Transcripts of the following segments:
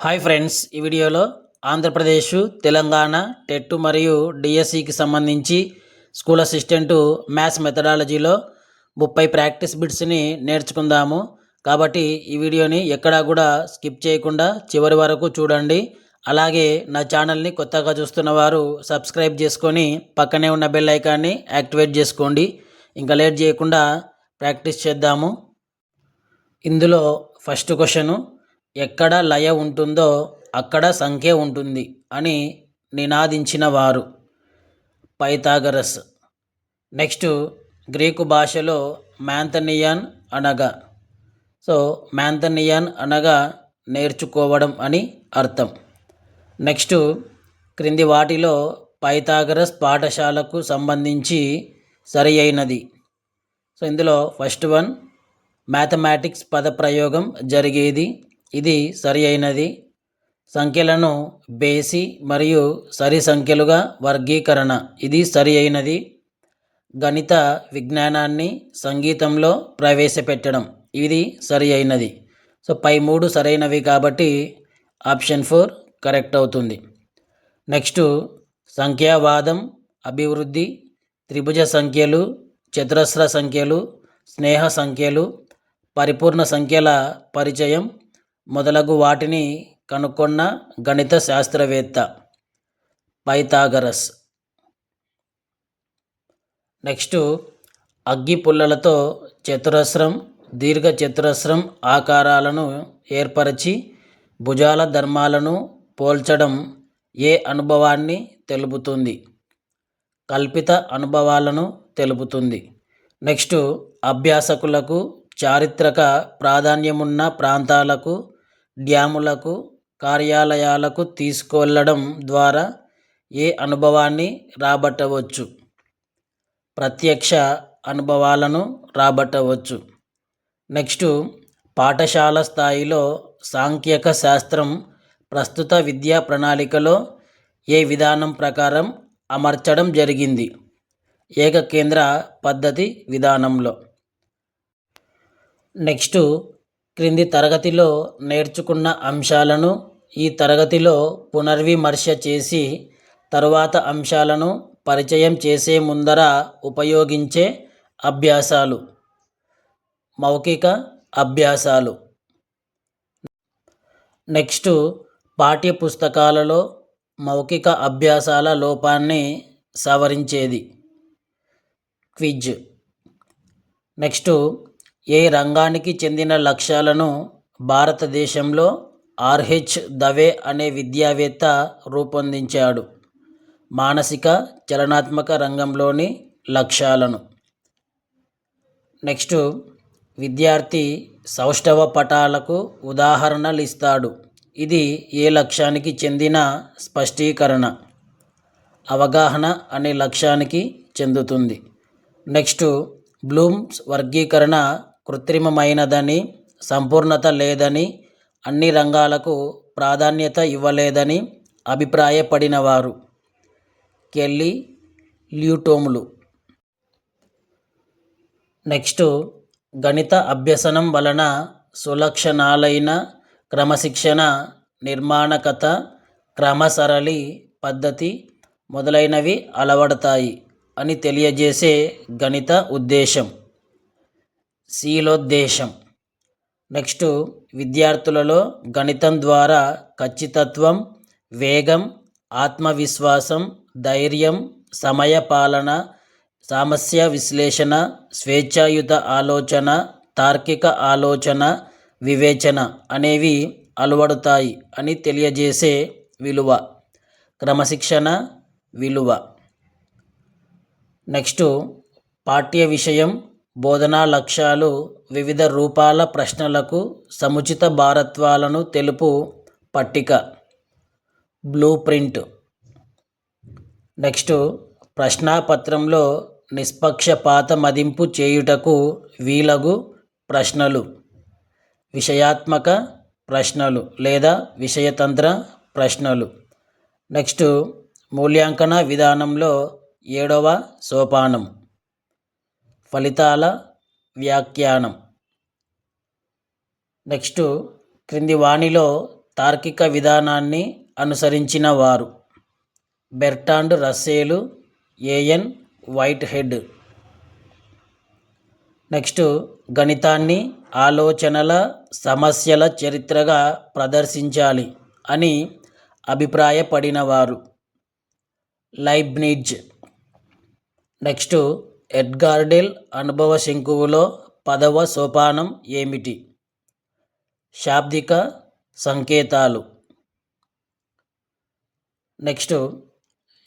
Hi friends ఈ వీడియోలో Andhra Pradesh Telangana TET మరియు డిఎస్సికి సంబంధించి స్కూల్ అసిస్టెంటు మ్యాథ్స్ మెథడాలజీలో ముప్పై ప్రాక్టీస్ బిట్స్ని నేర్చుకుందాము. కాబట్టి ఈ వీడియోని ఎక్కడా కూడా స్కిప్ చేయకుండా చివరి వరకు చూడండి. అలాగే నా ఛానల్ని కొత్తగా చూస్తున్న వారు సబ్స్క్రైబ్ చేసుకొని పక్కనే ఉన్న బెల్ ఐకాన్ని యాక్టివేట్ చేసుకోండి. ఇంకా లేట్ చేయకుండా ప్రాక్టీస్ చేద్దాము. ఇందులో ఫస్ట్ క్వశ్చను ఎక్కడ లయ ఉంటుందో అక్కడ సంఖ్య ఉంటుంది అని నినాదించిన వారు. పైథాగరస్. నెక్స్ట్ గ్రీకు భాషలో మ్యాంథనియన్ అనగా. సో మ్యాంథనియన్ అనగా నేర్చుకోవడం అని అర్థం. నెక్స్ట్ క్రింది వాటిలో పైథాగరస్ పాఠశాలకు సంబంధించి సరి అయినది. సో ఇందులో ఫస్ట్ వన్ మ్యాథమెటిక్స్ పదప్రయోగం జరిగేది. ఇది సరి అయినది. సంఖ్యలను బేసి మరియు సరి సంఖ్యలుగా వర్గీకరణ. ఇది సరి అయినది. గణిత విజ్ఞానాన్ని సంగీతంలో ప్రవేశపెట్టడం. ఇది సరి అయినది. సో పై మూడు సరైనవి కాబట్టి ఆప్షన్ ఫోర్ కరెక్ట్ అవుతుంది. నెక్స్ట్ సంఖ్యావాదం అభివృద్ధి త్రిభుజ సంఖ్యలు చతురస్ర సంఖ్యలు స్నేహ సంఖ్యలు పరిపూర్ణ సంఖ్యల పరిచయం మొదలగు వాటిని కనుక్కున్న గణిత శాస్త్రవేత్త పైథాగరస్. నెక్స్ట్ అగ్గి పుల్లలతో చతురస్రం దీర్ఘ చతురస్రం ఆకారాలను ఏర్పరిచి భుజాల ధర్మాలను పోల్చడం ఏ అనుభవాన్ని తెలుపుతుంది? కల్పిత అనుభవాలను తెలుపుతుంది. నెక్స్ట్ అభ్యాసకులకు చారిత్రక ప్రాధాన్యమున్న ప్రాంతాలకు డ్యాములకు కార్యాలయాలకు తీసుకువెళ్ళడం ద్వారా ఏ అనుభవాన్ని రాబట్టవచ్చు? ప్రత్యక్ష అనుభవాలను రాబట్టవచ్చు. నెక్స్ట్ పాఠశాల స్థాయిలో సాంఖ్యక శాస్త్రం ప్రస్తుత విద్యా ప్రణాళికలో ఏ విధానం ప్రకారం అమర్చడం జరిగింది? ఏకకేంద్ర పద్ధతి విధానంలో. నెక్స్ట్ క్రింది తరగతిలో నేర్చుకున్న అంశాలను ఈ తరగతిలో పునర్విమర్శ చేసి తరువాత అంశాలను పరిచయం చేసే ముందర ఉపయోగించే అభ్యాసాలు. మౌఖిక అభ్యాసాలు. నెక్స్ట్ పాఠ్యపుస్తకాలలో మౌఖిక అభ్యాసాల లోపాన్ని సవరించేది. క్విజ్. నెక్స్ట్ ఏ రంగానికి చెందిన లక్ష్యాలను భారతదేశంలో ఆర్హెచ్ దవే అనే విద్యావేత్త రూపొందించాడు. మానసిక చలనాత్మక రంగంలోని లక్ష్యాలను. నెక్స్ట్ విద్యార్థి సౌష్ఠవ పటాలకు ఉదాహరణలు ఇస్తాడు. ఇది ఏ లక్ష్యానికి చెందిన స్పష్టీకరణ. అవగాహన అనే లక్ష్యానికి చెందుతుంది. నెక్స్ట్ బ్లూమ్స్ వర్గీకరణ కృత్రిమమైనదని సంపూర్ణత లేదని అన్ని రంగాలకు ప్రాధాన్యత ఇవ్వలేదని అభిప్రాయపడినవారు. కెల్లీ ల్యూటోములు. నెక్స్ట్ గణిత అభ్యసనం వలన సులక్షణాలైన క్రమశిక్షణ నిర్మాణకత క్రమసరళి పద్ధతి మొదలైనవి అలవడతాయి అని తెలియజేసే గణిత ఉద్దేశం. శీలోద్దేశం. నెక్స్ట్ విద్యార్థులలో గణితం ద్వారా ఖచ్చితత్వం వేగం ఆత్మవిశ్వాసం ధైర్యం సమయపాలన సమస్య విశ్లేషణ స్వేచ్ఛాయుత ఆలోచన తార్కిక ఆలోచన వివేచన అనేవి అలవడుతాయి అని తెలియజేసే విలువ. క్రమశిక్షణ విలువ. నెక్స్ట్ పాఠ్య విషయం బోధనా లక్ష్యాలు వివిధ రూపాల ప్రశ్నలకు సముచిత భారత్వాలను తెలుపు పట్టిక. Blue print. నెక్స్ట్ ప్రశ్నాపత్రంలో నిష్పక్షపాత మదింపు చేయుటకు వీలగు ప్రశ్నలు. విషయాత్మక ప్రశ్నలు లేదా విషయతంత్ర ప్రశ్నలు. నెక్స్ట్ మూల్యాంకన విధానంలో ఏడవ సోపానం. ఫలితాల వ్యాఖ్యానం. నెక్స్ట్ క్రింది వాణిలో తార్కిక విధానాన్ని అనుసరించిన వారు. Bertrand Russell A N Whitehead next గణితాన్ని ఆలోచనల సమస్యల చరిత్రగా ప్రదర్శించాలి అని అభిప్రాయపడినవారు లైబ్నిజ్. నెక్స్ట్ ఎడ్గార్డెల్ అనుభవ శంకువులో పదవ సోపానం ఏమిటి? శాబ్దిక సంకేతాలు. నెక్స్ట్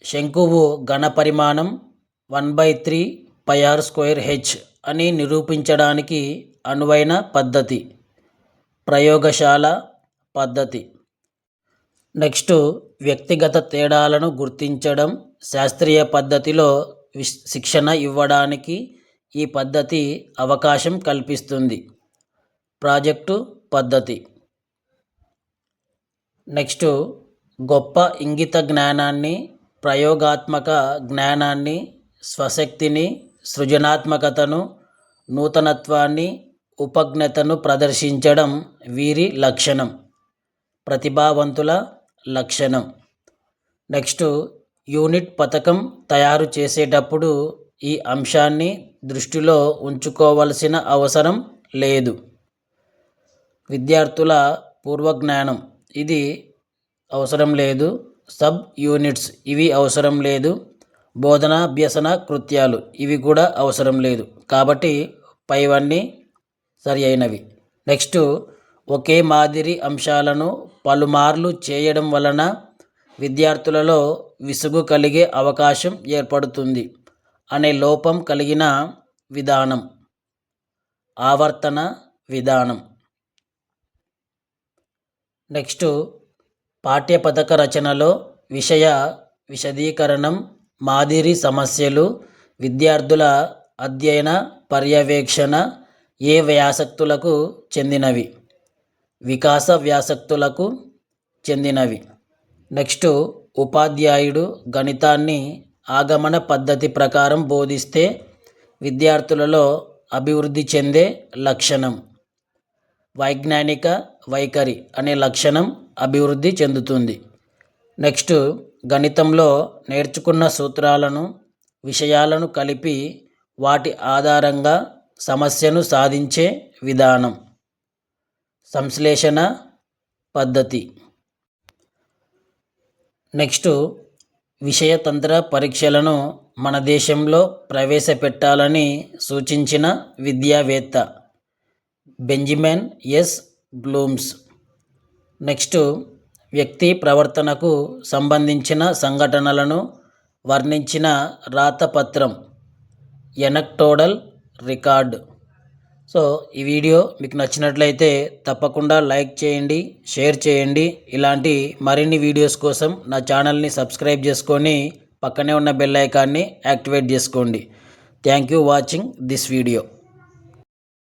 శంకువు ఘన పరిమాణం one by three pi r square h అని నిరూపించడానికి అనువైన పద్ధతి. ప్రయోగశాల పద్ధతి. నెక్స్ట్ వ్యక్తిగత తేడాలను గుర్తించడం శాస్త్రీయ పద్ధతిలో శిక్షణ ఇవ్వడానికి ఈ పద్ధతి అవకాశం కల్పిస్తుంది. ప్రాజెక్టు పద్ధతి. నెక్స్ట్ గొప్ప ఇంగిత జ్ఞానాన్ని ప్రయోగాత్మక జ్ఞానాన్ని స్వశక్తిని సృజనాత్మకతను నూతనత్వాన్ని ఉపజ్ఞతను ప్రదర్శించడం వీరి లక్షణం. ప్రతిభావంతుల లక్షణం. నెక్స్ట్ యూనిట్ పథకం తయారు చేసేటప్పుడు ఈ అంశాన్ని దృష్టిలో ఉంచుకోవలసిన అవసరం లేదు. విద్యార్థుల పూర్వజ్ఞానం. ఇది అవసరం లేదు. సబ్ యూనిట్స్ ఇవి అవసరం లేదు. బోధనాభ్యసన కృత్యాలు ఇవి కూడా అవసరం లేదు. కాబట్టి పైవన్నీ సరి అయినవి నెక్స్ట్ ఒకే మాదిరి అంశాలను పలుమార్లు చేయడం వలన విద్యార్థులలో విసుగు కలిగే అవకాశం ఏర్పడుతుంది అనే లోపం కలిగిన విధానం. ఆవర్తన విధానం. నెక్స్ట్ పాఠ్యపథక రచనలో విషయ విశదీకరణం మాదిరి సమస్యలు విద్యార్థుల అధ్యయన పర్యవేక్షణ ఏ వ్యాసక్తులకు చెందినవి? వికాస వ్యాసక్తులకు చెందినవి. నెక్స్ట్ ఉపాధ్యాయుడు గణితాన్ని ఆగమన పద్ధతి ప్రకారం బోధిస్తే విద్యార్థులలో అభివృద్ధి చెందే లక్షణం. వైజ్ఞానిక వైఖరి అనే లక్షణం అభివృద్ధి చెందుతుంది. నెక్స్ట్ గణితంలో నేర్చుకున్న సూత్రాలను విషయాలను కలిపి వాటి ఆధారంగా సమస్యను సాధించే విధానం. సంశ్లేషణ పద్ధతి. నెక్స్ట్ విషయతంత్ర పరీక్షలను మన దేశంలో ప్రవేశపెట్టాలని సూచించిన విద్యావేత్త బెంజిమెన్ ఎస్ బ్లూమ్స్. నెక్స్ట్ వ్యక్తి ప్రవర్తనకు సంబంధించిన సంఘటనలను వర్ణించిన రాతపత్రం ఎనక్టోడల్ రికార్డ్. సో ఈ వీడియో మీకు నచ్చినట్లయితే తప్పకుండా లైక్ చేయండి షేర్ చేయండి. ఇలాంటి మరిన్ని వీడియోస్ కోసం నా ఛానల్ని సబ్స్క్రైబ్ చేసుకొని పక్కనే ఉన్న బెల్ ఐకాన్ని యాక్టివేట్ చేసుకోండి. Thank you watching this video.